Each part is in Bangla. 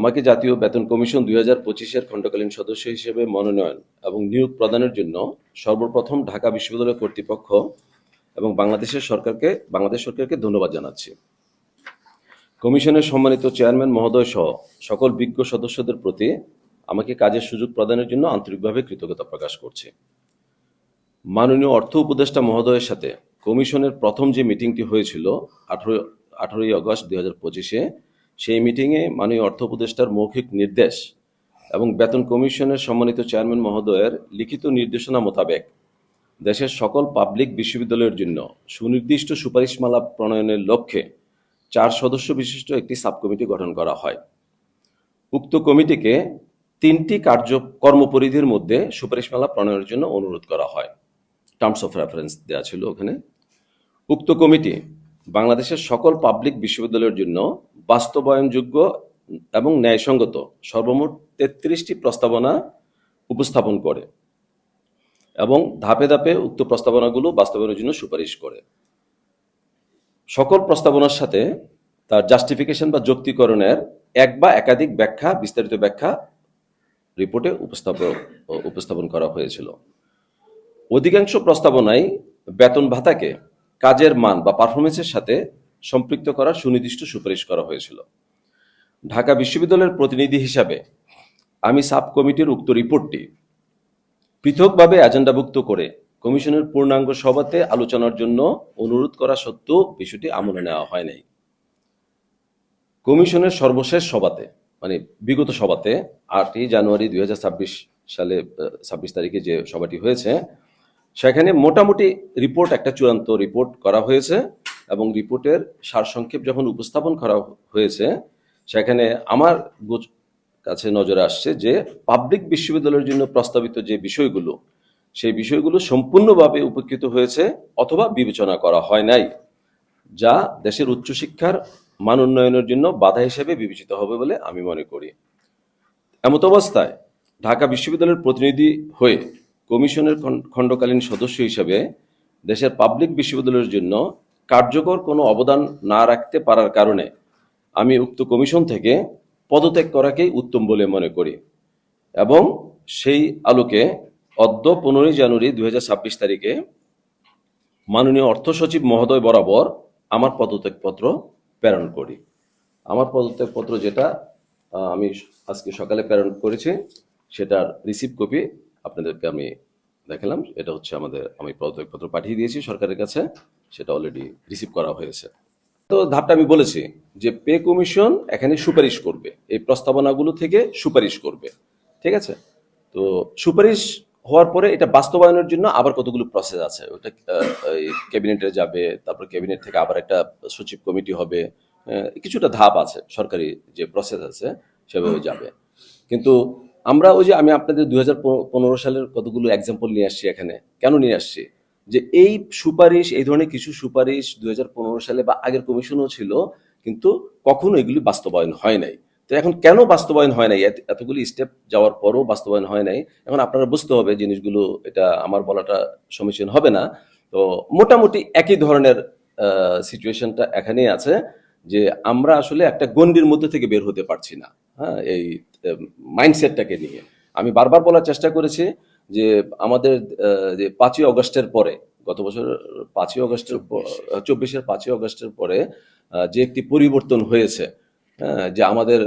আমাকে জাতীয় বেতন কমিশন দুই হাজার পঁচিশের খণ্ডকালীন সদস্য হিসেবে মনোনয়ন এবং নিয়োগ প্রদানের জন্য সর্বপ্রথম ঢাকা বিশ্ববিদ্যালয় কর্তৃপক্ষ এবং বাংলাদেশের সরকারকে, বাংলাদেশ সরকারকে ধন্যবাদ জানাচ্ছি। কমিশনের সম্মানিত চেয়ারম্যান মহোদয় সহ সকল বিজ্ঞ সদস্যদের প্রতি আমাকে কাজের সুযোগ প্রদানের জন্য আন্তরিকভাবে কৃতজ্ঞতা প্রকাশ করছি। মাননীয় অর্থ উপদেষ্টা মহোদয়ের সাথে কমিশনের প্রথম যে মিটিংটি হয়েছিল আঠারো, আঠারোই আগস্ট দুই হাজার পঁচিশে সেই মিটিংয়ে মাননীয় অর্থ উপদেষ্টার মৌখিক নির্দেশ এবং বেতন কমিশনের সম্মানিত চেয়ারম্যান মহোদয়ের লিখিত নির্দেশনা মোতাবেক দেশের সকল পাবলিক বিশ্ববিদ্যালয়ের জন্য সুনির্দিষ্ট সুপারিশমালা প্রণয়নের লক্ষ্যে চার সদস্য বিশিষ্ট একটি সাব কমিটি গঠন করা হয়। উক্ত কমিটিকে তিনটি কার্য কর্মপরিধির মধ্যে সুপারিশমালা প্রণয়নের জন্য অনুরোধ করা হয়। টার্মস অফ রেফারেন্স দেওয়া ছিল ওখানে। উক্ত কমিটি বাংলাদেশের সকল পাবলিক বিশ্ববিদ্যালয়ের জন্য বাস্তবায়নযোগ্য এবং ন্যায়সঙ্গত সর্বমোট তেত্রিশটি প্রস্তাবনা উপস্থাপন করে এবং ধাপে ধাপে উক্ত প্রস্তাবনাগুলো বাস্তবায়নের জন্য সুপারিশ করে। সকল প্রস্তাবনার সাথে তার জাস্টিফিকেশন বা যুক্তিকরণের এক বা একাধিক ব্যাখ্যা, বিস্তারিত ব্যাখ্যা রিপোর্টে উপস্থাপন উপস্থাপন করা হয়েছিল। অধিকাংশ প্রস্তাবনায় বেতন ভাতাকে কাজের মান বা পারফরমেন্সের সাথে সম্পৃক্ত করার সুনির্দিষ্ট সুপারিশ করা হয়েছিল। ঢাকা বিশ্ববিদ্যালয়ের প্রতিনিধি হিসাবে আমি সাব কমিটির উক্ত রিপোর্টটি পৃথকভাবে এজেন্ডাভুক্ত করে কমিশনের পূর্ণাঙ্গ সভাতে আলোচনার জন্য অনুরোধ করা সত্ত্বেও বিষয়টি আমলে নেওয়া হয় নাই। কমিশনের সর্বশেষ সভাতে মানে বিগত সভাতে আটই জানুয়ারি দুই হাজার ছাব্বিশ সালে ছাব্বিশ তারিখে যে সভাটি হয়েছে সেখানে মোটামুটি রিপোর্ট একটা চূড়ান্ত রিপোর্ট করা হয়েছে এবং রিপোর্টের সারসংক্ষেপ যখন উপস্থাপন করা হয়েছে, সেখানে আমার কাছে নজরে আসছে যে পাবলিক বিশ্ববিদ্যালয়ের জন্য প্রস্তাবিত যে বিষয়গুলো, সেই বিষয়গুলো সম্পূর্ণভাবে উপেক্ষিত হয়েছে অথবা বিবেচনা করা হয় নাই, যা দেশের উচ্চশিক্ষার মান উন্নয়নের জন্য বাধা হিসেবে বিবেচিত হবে বলে আমি মনে করি। এমত অবস্থায় ঢাকা বিশ্ববিদ্যালয়ের প্রতিনিধি হয়ে কমিশনের খণ্ড- খণ্ডকালীন সদস্য হিসেবে দেশের পাবলিক বিশ্ববিদ্যালয়ের জন্য কার্যকর কোনো অবদান না রাখতে পারার কারণে আমি উক্ত কমিশন থেকে পদত্যাগ করাকেই উত্তম বলে মনে করি। এবং সেই আলোকে অদ্য পনেরোই জানুয়ারি হাজার ছাব্বিশ তারিখে মাননীয় অর্থ সচিব মহোদয় বরাবর আমার পদত্যাগপত্র প্রেরণ করি। আমার পদত্যাগপত্র যেটা আমি আজকে সকালে প্রেরণ করেছি, সেটার রিসিভ কপি আপনাদেরকে আমি দেখালাম। এটা হচ্ছে আমাদের, আমি পদত্যাগপত্র পাঠিয়ে দিয়েছি সরকারের কাছে। সেটা অলরেডি রিসিভ করা হয়েছে। তো ধাপটা আমি বলেছি যে পে কমিশন এখানে সুপারিশ করবে। এই প্রস্তাবনাগুলো থেকে সুপারিশ করবে। ঠিক আছে? তো সুপারিশ হওয়ার পরে এটা বাস্তবায়নের জন্য আবার কতগুলো প্রসেস আছে? ওটা ক্যাবিনেটে যাবে, তারপর ক্যাবিনেট থেকে আবার একটা সচিব কমিটি হবে। কিছুটা ধাপ আছে। সরকারি যে প্রসেস আছে, সেভাবে যাবে। কিন্তু আমরা ওই যে আমি আপনাদের পনেরো সালের কতগুলো এক্সাম্পল নিয়ে আসছি এখানে, কেন নিয়ে আসছি? যে এই সুপারিশ, এই ধরনের কিছু সুপারিশ দুই হাজার পনেরো সালে বা আগের কমিশনও ছিল, কিন্তু কখনো এগুলি বাস্তবায়ন হয় নাই। তো এখন কেন বাস্তবায়ন হয় নাই? এত- এতগুলি স্টেপ যাওয়ার পরও বাস্তবায়ন হয় নাই। এখন আপনারা বুঝতে হবে জিনিসগুলো, এটা আমার বলাটা সমীচীন হবে না। তো মোটামুটি একই ধরনের সিচুয়েশনটা এখানেই আছে, যে আমরা আসলে একটা গণ্ডির মধ্যে থেকে বের হতে পারছি না। হ্যাঁ এই মাইন্ডসেটটাকে নিয়ে। আমি বারবার বলার চেষ্টা করেছি যে আমাদের যে পাঁচই অগস্টের পরে গত বছর পাঁচই অগস্টের চব্বিশের পাঁচই অগস্টের পরে যে একটি পরিবর্তন হয়েছে হ্যাঁ, যে আমাদের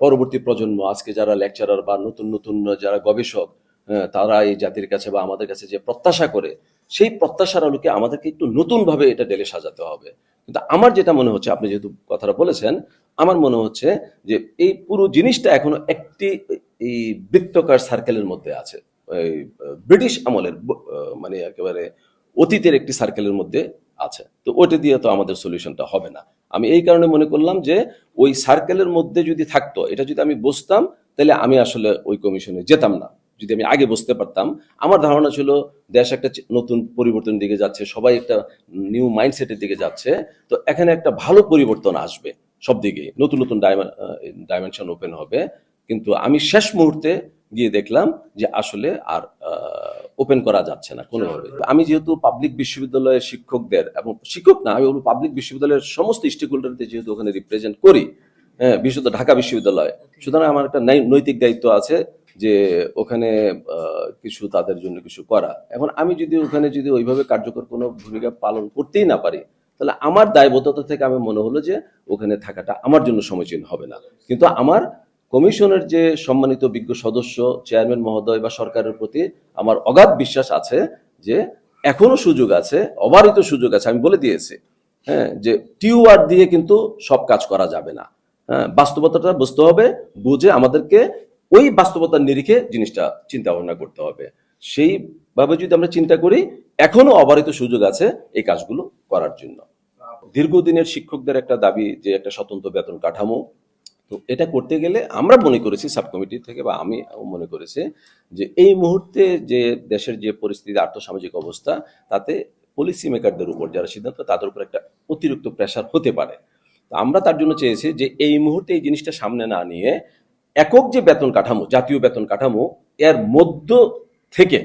পরবর্তী প্রজন্ম আজকে যারা লেকচারার বা নতুন নতুন যারা গবেষক হ্যাঁ, তারা এই জাতির কাছে বা আমাদের কাছে যে প্রত্যাশা করে সেই প্রত্যাশার আলোকে আমাদেরকে একটু নতুনভাবে এটা ডেলে সাজাতে হবে। কিন্তু আমার যেটা মনে হচ্ছে, আপনি যেহেতু কথাটা বলেছেন, আমার মনে হচ্ছে যে এই পুরো জিনিসটা এখনও একটি এই বৃত্তকার সার্কেলের মধ্যে আছে। ব্রিটিশ আমলের মানে একেবারে অতীতের একটি সার্কেলের মধ্যে আছে। তো ওইটা দিয়ে তো আমাদের সলিউশনটা হবে না। আমি এই কারণে মনে করলাম যে ওই সার্কেলের মধ্যে যদি থাকতো, এটা যদি আমি বসতাম, তাহলে আমি আসলে ওই কমিশনে যেতাম না। যদি আমি আগে বসতে পারতাম আমার ধারণা ছিল দেশ একটা নতুন পরিবর্তনের দিকে যাচ্ছে সবাই একটা নিউ মাইন্ডসেটের দিকে যাচ্ছে তো এখানে একটা ভালো পরিবর্তন আসবে সব দিকেই নতুন নতুন ডাইমেনশন ওপেন হবে। কিন্তু আমি শেষ মুহূর্তে গিয়ে দেখলাম যে আসলে আর ওপেন করা যাচ্ছে না কোনোভাবে। আমি যেহেতু পাবলিক বিশ্ববিদ্যালয়ের শিক্ষকদের এবং শিক্ষক না আমি বলব পাবলিক বিশ্ববিদ্যালয়ের সমস্ত স্টেক হোল্ডারদের যেহেতু ওখানে রিপ্রেজেন্ট করি হ্যাঁ বিশুদ্ধ ঢাকা বিশ্ববিদ্যালয়। সুতরাং আমার একটা নৈতিক দায়িত্ব আছে। যে ওখানে কিছু তাদের জন্য কিছু করা। এখন আমি যদি ওখানে যদি ওইভাবে কার্যকর কোনো ভূমিকা পালন করতেই না পারি, তাহলে আমার দায়বদ্ধতা থেকে আমি মনে হলো যে ওখানে থাকাটা আমার জন্য সমীচীন হবে না। কিন্তু আমার কমিশনের যে সম্মানিত বিজ্ঞ সদস্য, চেয়ারম্যান মহোদয় বা সরকারের প্রতি আমার অগাধ বিশ্বাস আছে যে এখনও সুযোগ আছে, অবারিত সুযোগ আছে, আমি বলে দিয়েছি হ্যাঁ যে টিউআর দিয়ে কিন্তু সব কাজ করা যাবে না। হ্যাঁ বাস্তবতাটা বুঝতে হবে, বুঝে আমাদেরকে ওই বাস্তবতার নিরিখে জিনিসটা চিন্তা ভাবনা করতে হবে। সেইভাবে যদি আমরা চিন্তা করি, এখনও অবারিত সুযোগ আছে এই কাজগুলো করার জন্য। দীর্ঘদিনের শিক্ষকদের একটা দাবি যে একটা স্বতন্ত্র বেতন কাঠামো। তো এটা করতে গেলে আমরা মনে করেছি সাব কমিটি থেকে বা আমি মনে করেছি যে এই মুহূর্তে যে দেশের যে পরিস্থিতি, আর্থসামাজিক অবস্থা, তাতে পলিসি মেকারদের উপর যারা সিদ্ধান্ত, তাদের উপর একটা অতিরিক্ত প্রেশার হতে পারে। আমরা তার জন্য চেয়েছি যে এই মুহূর্তে এই জিনিসটা সামনে না নিয়ে একক যে বেতন কাঠামো, জাতীয় বেতন কাঠামো, এর মধ্য থেকে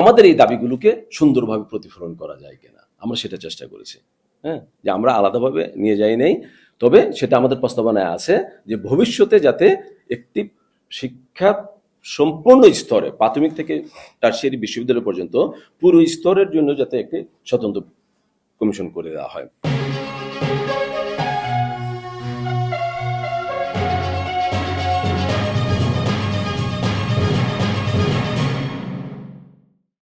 আমাদের এই দাবিগুলোকে সুন্দরভাবে প্রতিফলন করা যায় কিনা, আমরা সেটা চেষ্টা করেছি। হ্যাঁ যে আমরা আলাদাভাবে নিয়ে যাই নাই, তবে সেটা আমাদের প্রস্তাবনায় আছে যে ভবিষ্যতে যাতে একটি শিক্ষা সম্পূর্ণ স্তরে, প্রাথমিক থেকে টার্সিয়ারি বিশ্ববিদ্যালয় পর্যন্ত পুরো স্তরের জন্য যাতে একটি স্বতন্ত্র কমিশন করে দেওয়া হয়।